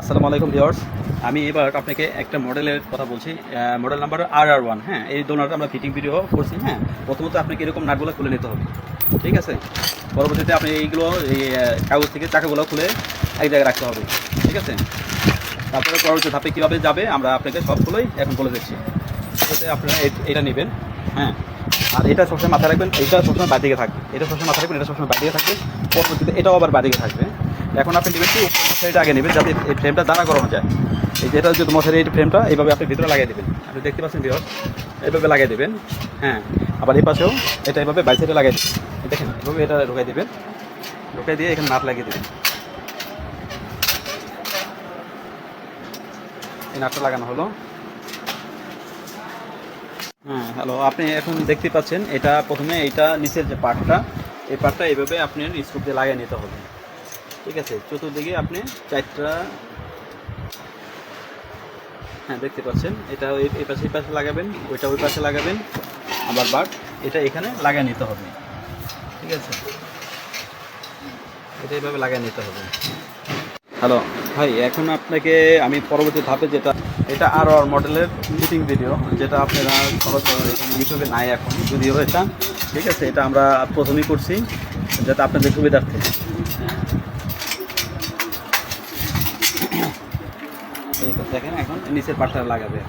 আসসালামু আলাইকুম ভিউয়ার্স। আমি এবার আপনাকে একটা মডেলের কথা বলছি model number R R one হ্যাঁ এই দোনাটা আমরা ফিটিং ভিডিও করছি হ্যাঁ প্রথমত আপনাকে এরকম নাটগুলো খুলে নিতে হবে, ঠিক আছে? পরবর্তীতে আপনি এইগুলো, এই কাগজ থেকে চাকাগুলো খুলে এক জায়গায় রাখতে হবে, ঠিক আছে? তারপরে পরবর্তী ধাপে কীভাবে যাবে, আমরা আপনাকে সবগুলোই এখন বলে দিচ্ছি। আপনারা এটা নেবেন হ্যাঁ আর এটা সবসময় মাথায় রাখবেন, এটা সবসময় বাদিকে থাকবে, এটা সবসময় মাথায় রাখবেন, এটা সবসময় বাদিকে থাকবে, পরবর্তীতে এটাও আবার বাদিকে থাকবে। এখন আপনি নেবেন কি মশারিটা আগে নেবেন যাতে এই ফ্রেমটা দাঁড়া করানো যায়। এই যেটা যদি মশারি এই ফ্রেমটা এইভাবে আপনি ভিতরে লাগিয়ে দেবেন। আপনি দেখতে পাচ্ছেন বিহর এইভাবে লাগিয়ে দেবেন হ্যাঁ। আবার এই পাশেও এটা এইভাবে বাইসাইডে লাগিয়ে দেবেন। দেখেন, এইভাবে এটা ঢুকাই দেবেন। ঢুকাই দিয়ে এখানে নাট লাগিয়ে দেবেন। এই নাটটা লাগানো হলো। হ্যাঁ হ্যালো আপনি এখন দেখতে পাচ্ছেন, এটা প্রথমে এইটা নিচের যে পার্টটা এই পার্টটা এইভাবে আপনি স্ক্রুপ দিয়ে লাগিয়ে নিতে হবে। ঠিক আছে, চতুর্দিকে আপনি চারটা হ্যাঁ দেখতে পাচ্ছেন, এটা এই পাশে এই পাশে লাগাবেন, ওইটা ওই পাশে লাগাবেন, আবার বাট এটা এখানে লাগিয়ে নিতে হবে, ঠিক আছে? এটা এইভাবে লাগিয়ে নিতে হবে। হ্যালো ভাই, এখন আপনাকে আমি পরবর্তী ধাপে যেটা, এটা আর আর মডেলের মিটিং ভিডিও যেটা আপনারা এখানে ইউটিউবে নাই এখন যদিও এটা ঠিক আছে, এটা আমরা প্রথমেই করছি, যাতে আপনাদের সুবিধার্থে এই তো দেখেন, এখন নিচের পাটটা লাগাবে।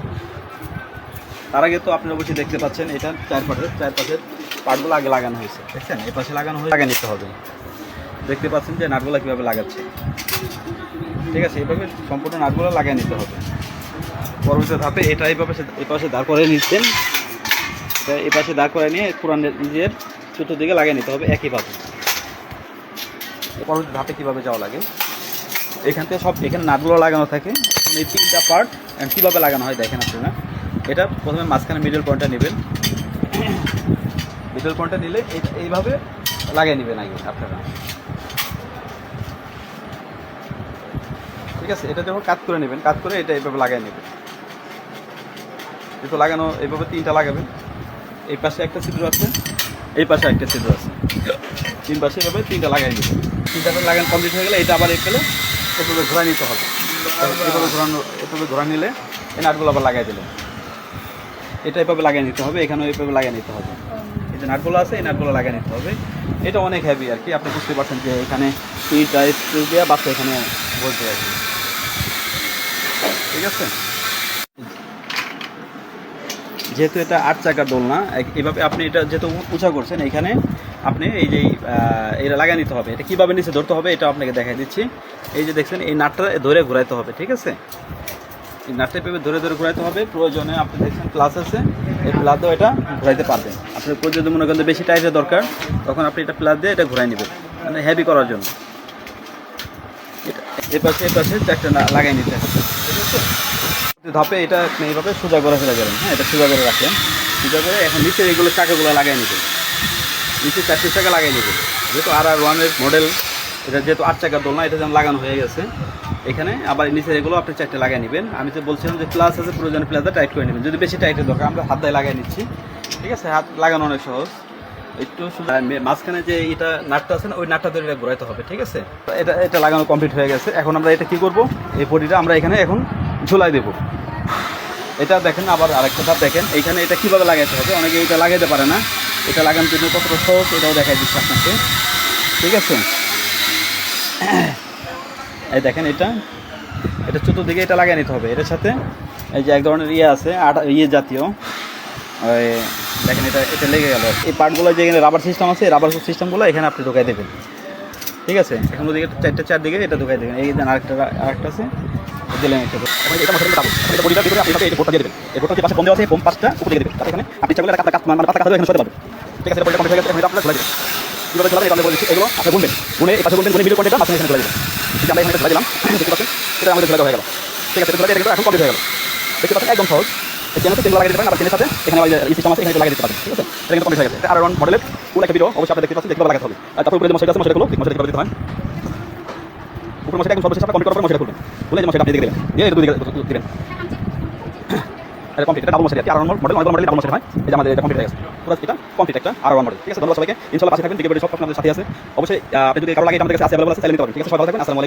তার আগে তো আপনি অবশ্যই দেখতে পাচ্ছেন, এটা চার পাটের চার পাটগুলো আগে লাগানো হয়েছে। দেখছেন? এই পাশে লাগানো হয়ে লাগিয়ে নিতে হবে। দেখতে পাচ্ছেন যে নাটগুলো কীভাবে লাগাচ্ছে। ঠিক আছে, এইভাবে সম্পূর্ণ নাটগুলো লাগিয়ে নিতে হবে। পরবর্তী ধাপে এটা এইভাবে সে- এই পাশে দাঁড় করে নিচ্ছেন। এই পাশে দাঁড় করে নিয়ে পুরান নিজের চতুর্দিকে লাগিয়ে নিতে হবে একইভাবে। পরবর্তী ধাপে কীভাবে যাওয়া লাগে? এখান থেকে সব এখানে নাটগুলো লাগানো থাকে। এখন এই তিনটা পার্ট কীভাবে লাগানো হয় দেখেন আপনারা। এটা প্রথমে মাঝখানে মিডল পয়েন্টটা নেবেন। মিডল পয়েন্টটা নিলে এই- এইভাবে লাগিয়ে নেবেন আগে আপনারা। ঠিক আছে? এটা যখন কাট করে নেবেন কাট করে এটা এইভাবে লাগিয়ে নেবেন। এটা লাগানো, এইভাবে তিনটা লাগাবেন। এই পাশে একটা ছিদ্র আছে, এই পাশে একটা ছিদ্র আছে। তিন পাশে এভাবে তিনটা লাগাই নেবেন। তিনটা লাগান কমপ্লিট হয়ে গেলে এটা আবার এই পেলে এভাবে ঘোরা নিতে হবে। এভাবে ঘোরানো, এভাবে ঘোরা নিলে এই নাটগুলো আবার লাগাই দিলেন। এটা এভাবে লাগিয়ে নিতে হবে, এখানেও এভাবে লাগিয়ে নিতে হবে। এই যে নাটগুলো আছে, এই নাটগুলো লাগিয়ে নিতে হবে। এটা অনেক হ্যাভি আর কি, আপনি বুঝতে পারছেন যে এখানে স্ক্রু দিয়ে বাচ্চা এখানে বলতে আর কি। ঠিক আছে? যেহেতু এটা আট চাকার দোলনা এভাবে আপনি এটা যেহেতু উঁচা করছেন, এখানে আপনি এই যে এটা লাগিয়ে নিতে হবে। এটা কীভাবে নিচে ধরতে হবে এটা আপনাকে দেখাই দিচ্ছি। এই যে দেখছেন, এই নাটটা ধরে ঘোরাইতে হবে, ঠিক আছে? এই নাটটা পেপে ধরে ধরে ঘোরাইতে হবে। প্রয়োজনে আপনি দেখছেন প্লাস আছে। এই প্লাস দিয়ে এটা ঘোরাইতে পারবেন। আপনার প্রয়োজন মনে করেন বেশি টাইটের দরকার, তখন আপনি এটা প্লাস দিয়ে এটা ঘোরাই নেবেন। মানে হেভি করার জন্য। এটা এ পাশে এ পাশে চারটা লাগাই নিতে হবে। ঠিক আছে ধাপে এটা এইভাবে সোজা করে ফেলে যাবেন হ্যাঁ এটা সোজা করে রাখলেন সোজা করে এখন নিচে এগুলো চাকাগুলো লাগাই নেবেন নিচে চারটে চাকা লাগাই নেবেন যেহেতু আর আর ওয়ানের মডেল, এটা যেহেতু আট চাকার দোলনা, এটা যেমন লাগানো হয়ে গেছে। এখানে আবার নিচে এগুলো আপনি চারটে লাগাই নেবেন। আমি তো বলছিলাম যে প্লাস আছে, প্রয়োজনে প্লাসটা টাইট করে নেবেন। যদি বেশি টাইটের দরকার আমরা হাত দিয়ে লাগাই নিচ্ছি। ঠিক আছে, হাত লাগানো অনেক সহজ। একটু মে- মাঝখানে যে এটা নাটটা আছে না, ওই নাটটা ধরে ঘোরাইতে হবে, ঠিক আছে? এটা এটা লাগানো কমপ্লিট হয়ে গেছে। এখন আমরা এটা কি করব? এই বডিটা আমরা এখানে এখন ঝুলাই দেবো। এটা দেখেন, আবার আরেকটা ধাপ দেখেন। এইখানে এটা কীভাবে লাগাইতে হবে? অনেকে এটা লাগাইতে পারে না। এটা লাগানোর জন্য কতটা সহজ এটাও দেখাই দিচ্ছি আপনাকে। ঠিক আছে? এই দেখেন এটা। এটা চতুর্দিকে এটা লাগিয়ে নিতে হবে। এটার সাথে এই যে এক ধরনের ইয়ে আছে, আটা ইয়ে জাতীয়। দেখেন এটা এটা লেগে গেল। এই পার্টগুলো যে এখানে রাবার সিস্টেম আছে রাবার সিস্টেমগুলো এখানে আপনি ঢোকাই দেবেন। ঠিক আছে? এখন ওদিকে চারটে চারদিকে এটা ঢোকাই দেবেন। এই আরেকটা আরেকটা আছে। আপনি এই দেবেন। এই দেওয়া আছে দিয়ে মানে পারবেন। ঠিক আছে? এটা আপনি এই এটা আমাদের হয়ে ঠিক আছে? হয়ে একদম সহজ। এই চেনের সাথে লাগিয়ে দিতে পারেন, আবার চেনের সাথে এখানে আছে ঠিক আছে? এটা কিন্তু কমপ্লিট হয়ে গেছে। আর ওয়ান মডেলের ফুল একটা ভিডিও আছে মশাইটা খুলো মশাইটা কীভাবে দিতে হয়। উপরে মশাইটা একদম সর্বশেষ আপনারা কমপ্লিট করার পর মশাইটা খুলবেন। খুলে যে মশাইটা আপনি দিকে দিলেন দিয়ে এটা দুদিকে দিবেন। এটা কমপ্লিট এটা ডাবল আমাদের এটা কমপ্লিট হয়ে গেছে। পুরো কমপ্লিট একটা আর ঠিক আছে? ধন্যবাদ সবাইকে। ইনশাআল্লাহ পাশে থাকবেন সাথে আছে। অবশ্যই আপনি লাগে আমাদের কাছে আছে আছে ঠিক আছে? সবাই ভালো থাকবেন, আসসালামু